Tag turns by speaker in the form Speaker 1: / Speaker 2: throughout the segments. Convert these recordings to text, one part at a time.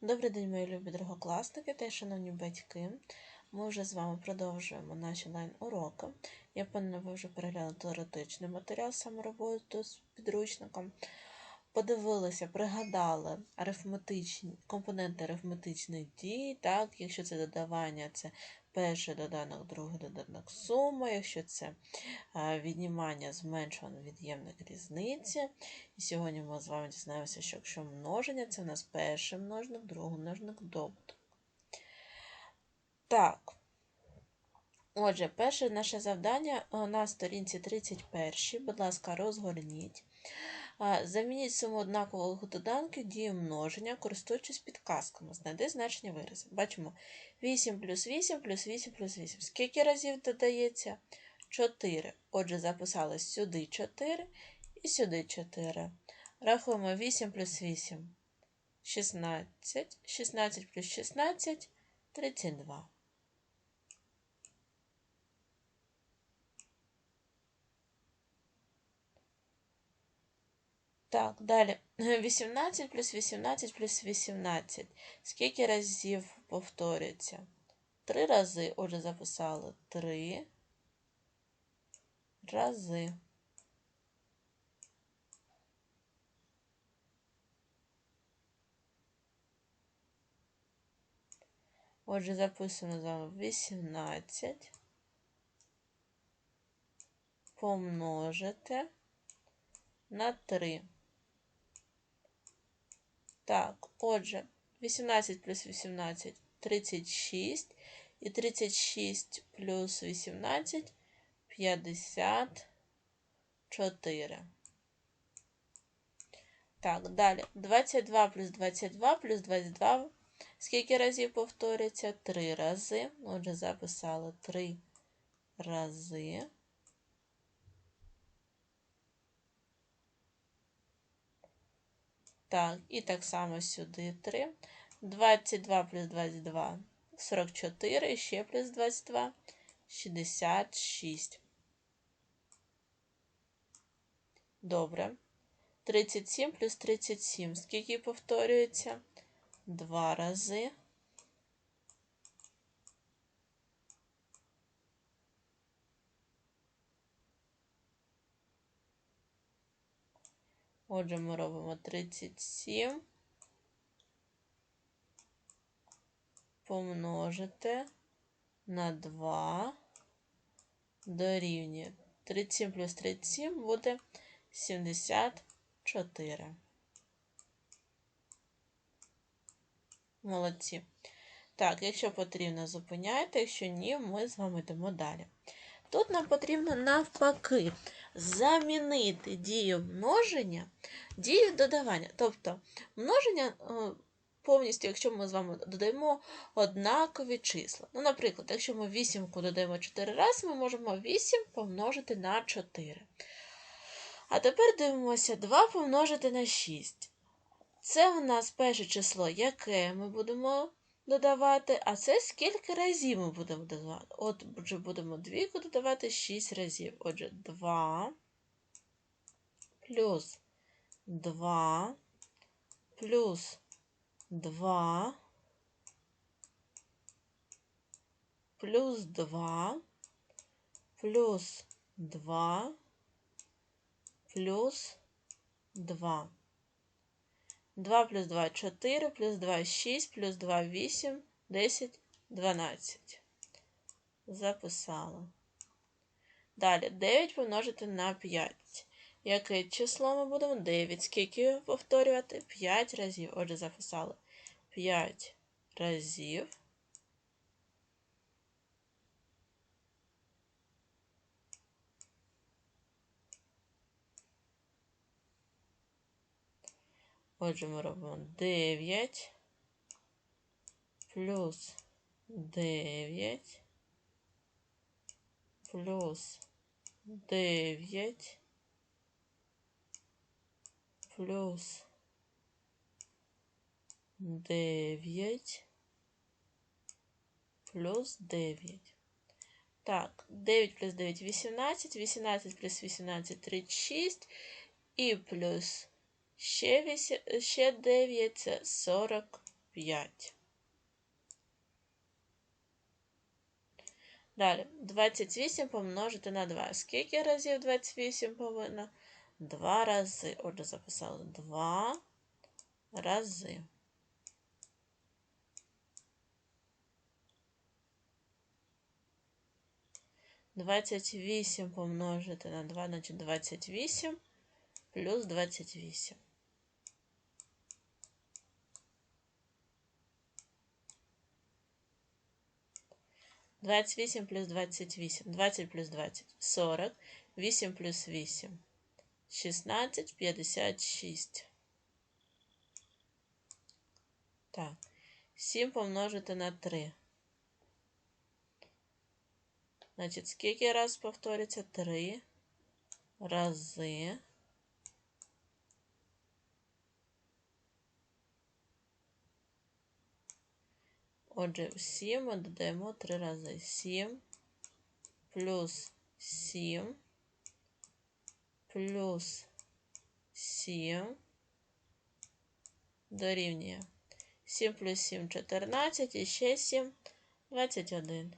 Speaker 1: Добрий день, мої любі другокласники та шановні батьки. Ми вже з вами продовжуємо наші онлайн-уроки. Я впевнена, ви вже переглянули теоретичний матеріал самороботу з підручником. Подивилися, пригадали арифметичні компоненти арифметичних дій. Так, якщо це додавання, це перший доданок, другий доданок сума, якщо це віднімання зменшувано від'ємник різниці. І сьогодні ми з вами дізнаємося, що якщо множення, це у нас перший множник, другий множник, добуток. Так. Отже, перше наше завдання на сторінці 31. Будь ласка, розгорніть. Замініть суму однакових доданків дію множення, користуючись підказками. Знайди значення виразу. Бачимо 8 плюс 8 плюс 8 плюс 8. Скільки разів додається? 4. Отже, записали сюди 4 і сюди 4. Рахуємо 8 плюс 8. 16. 16 плюс 16 32. Так, далі. 18 плюс 18 плюс 18. Скільки разів повторюється? Три рази. Отже, записали три рази. Отже, записуємо з вами 18 помножити на 3. Так, отже, 18 плюс 18 36. І 36 плюс 18 54. Так, далі. 22 плюс 22 плюс 22. Скільки разів повторюється? 3 рази. Отже, записали 3 рази. Так, і так само сюди 3. 22 плюс 22 44, і ще плюс 22 66. Добре. 37 плюс 37. Скільки повторюється? Два рази. Отже, ми робимо 37 помножити на 2 дорівнює 37 плюс 37 буде 74. Молодці. Так, якщо потрібно, зупиняйте, якщо ні, ми з вами йдемо далі. Тут нам потрібно навпаки замінити дію множення дію додавання. Тобто множення е, повністю, якщо ми з вами додаємо однакові числа. Ну, Наприклад, якщо ми вісімку додаємо 4 рази, ми можемо 8 помножити на 4. А тепер дивимося 2 помножити на 6. Це у нас перше число, яке ми будемо додавати, а це скільки разів ми будемо додавати. Отже, будемо двійку додавати 6 разів. Отже, 2 плюс 2 плюс 2 плюс 2 плюс 2 плюс 2. 2 плюс 2 4, плюс 2 6, плюс 2 8, 10, 12. Записала. Далі 9 помножити на 5. Яке число ми будемо? 9. Скільки повторювати? 5 разів. Отже, записали 5 разів. Отже, ми робимо 9 плюс 9 плюс 9 плюс 9 плюс 9. Так, 9 плюс 9 18, 18 плюс 18 36 і плюс ще 8, ще 9 це 45. 5. Далі 28 помножити на 2. Скільки разів 28 повинно? 2 рази. Отже, записали 2 рази. Двадцять вісім помножити на 2, значить 28 плюс 28. 28 плюс 28. 20 плюс 20. 40. 8 плюс 8. 16, 56. Так. 7 помножити на 3. Значить, скільки раз повториться? 3 рази. Отже, 7 ми додаємо 3 рази. 7 плюс 7 плюс 7 дорівнює. 7 плюс 7 14 і ще 7 21.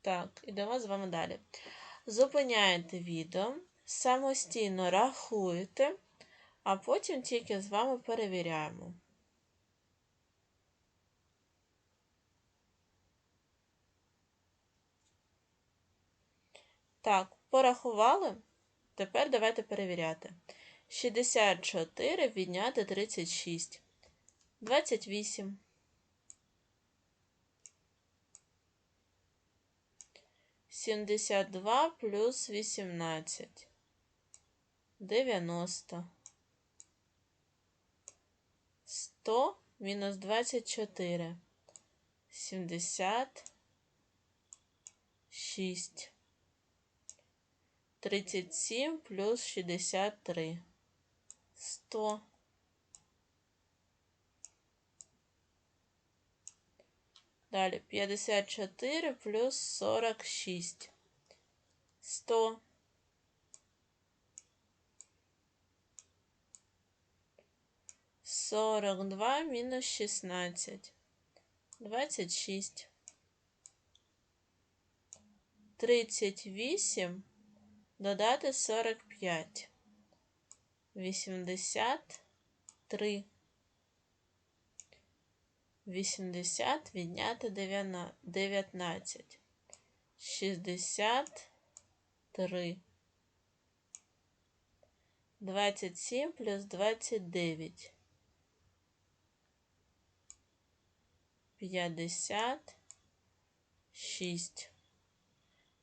Speaker 1: Так, ідемо з вами далі. Зупиняєте відео, самостійно рахуєте а потім тільки з вами перевіряємо. Так, порахували. Тепер давайте перевіряти. 64 відняти 36. 28. Сімдесят два плюс вісімнадцять. Дев'яносто. 100 мінус 24. 76. 37 плюс 63. 100. Далі 54 плюс 46. 100. 42 мінус 16. 26. 38 додати 45. 83. 80 відняти 19. 63. 27 плюс 29. П'ятдесят шість.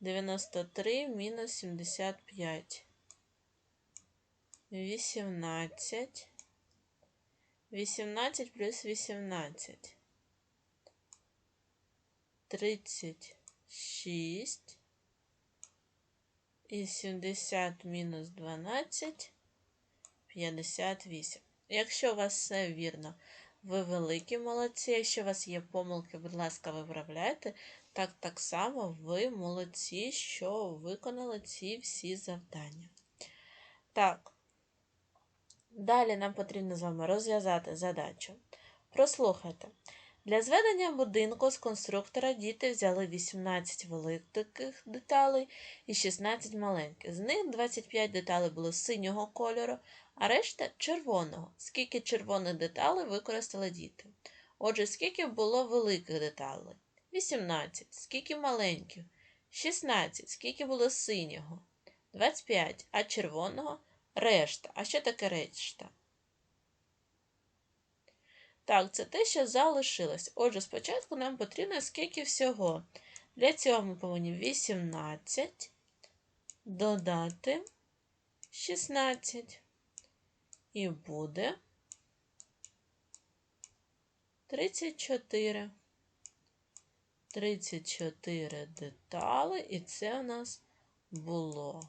Speaker 1: Дев'яносто три мінус сімдесят п'ять. Вісімнадцять. Вісімнадцять плюс вісімнадцять. Тридцять шість. І сімдесят мінус дванадцять. П'ятдесят вісім. Якщо у вас все вірно, ви великі молодці. Якщо у вас є помилки, будь ласка, виправляйте. Так так само ви молодці, що виконали ці всі завдання. Так, далі нам потрібно з вами розв'язати задачу. Прослухайте. Для зведення будинку з конструктора діти взяли 18 великих деталей і 16 маленьких. З них 25 деталей було синього кольору, а решта червоного. Скільки червоних деталей використали діти? Отже, скільки було великих деталей? 18. Скільки маленьких? 16. Скільки було синього? 25. А червоного решта. А що таке решта? Так, це те, що залишилось. Отже, спочатку нам потрібно скільки всього. Для цього ми повинні 18 додати 16. І буде 34. 34 деталі, і це у нас було.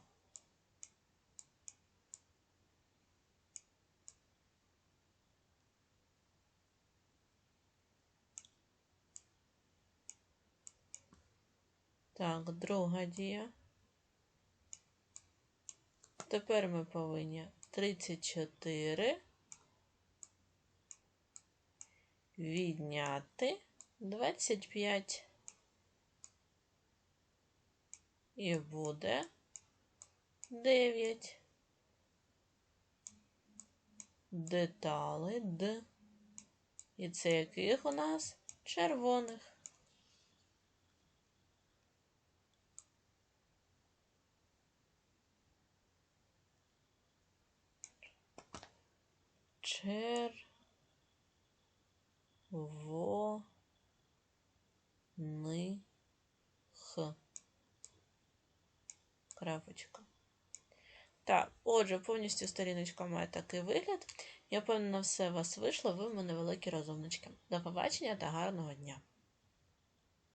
Speaker 1: Так, друга дія. тепер ми повинні 34 відняти 25. І буде 9. Детали Д. І це яких у нас? Червоних. Червоних. Крапочка. Так, отже, повністю сторіночка має такий вигляд. Я впевнена, все у вас вийшло. Ви в мене великі розумнички. До побачення та гарного дня!